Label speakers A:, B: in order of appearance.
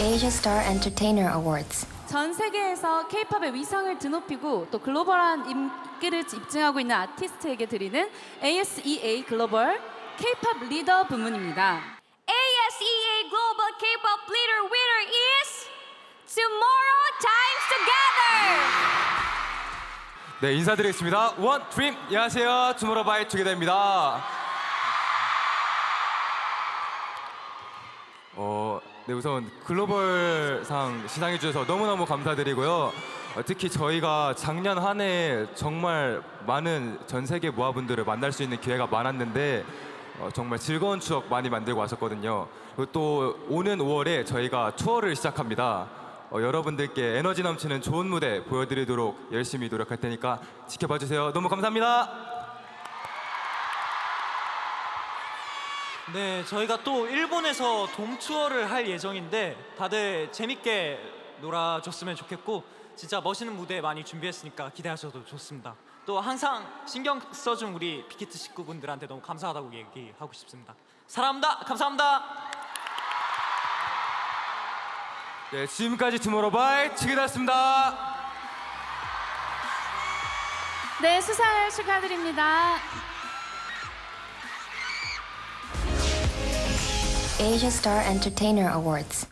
A: Asia Star Entertainer Awards.
B: 전 세계에서 K-팝의 위상을 드높이고 또 글로벌한 인기를 입증하고 있는 아티스트에게 드리는 ASEA 글로벌 K-팝 리더 부문입니다.
C: ASEA Global K-pop Leader winner is Tomorrow Times Together.
D: 네 인사드리겠습니다. 원 드림 안녕하세요. 투모로우바이 투게더입니다. 네 우선 글로벌상 시상해 주셔서 너무너무 감사드리고요. 어, 특히 저희가 작년 한해 정말 많은 전 세계 모아분들을 만날 수 있는 기회가 많았는데 어, 정말 즐거운 추억 많이 만들고 왔었거든요. 그리고 또 오는 5월에 저희가 투어를 시작합니다. 어, 여러분들께 에너지 넘치는 좋은 무대 보여드리도록 열심히 노력할 테니까 지켜봐 주세요. 너무 감사합니다.
E: 네, 저희가 또 일본에서 돔 투어를 할 예정인데 다들 재밌게 놀아줬으면 좋겠고 진짜 멋있는 무대 많이 준비했으니까 기대하셔도 좋습니다. 또 항상 신경 써준 우리 빅히트 식구분들한테 너무 감사하다고 얘기하고 싶습니다. 사랑합니다. 감사합니다.
D: 네, 지금까지 투모로우바이 투게더였습니다.
B: 네, 수상을 축하드립니다.
A: Asia Star Entertainer Awards.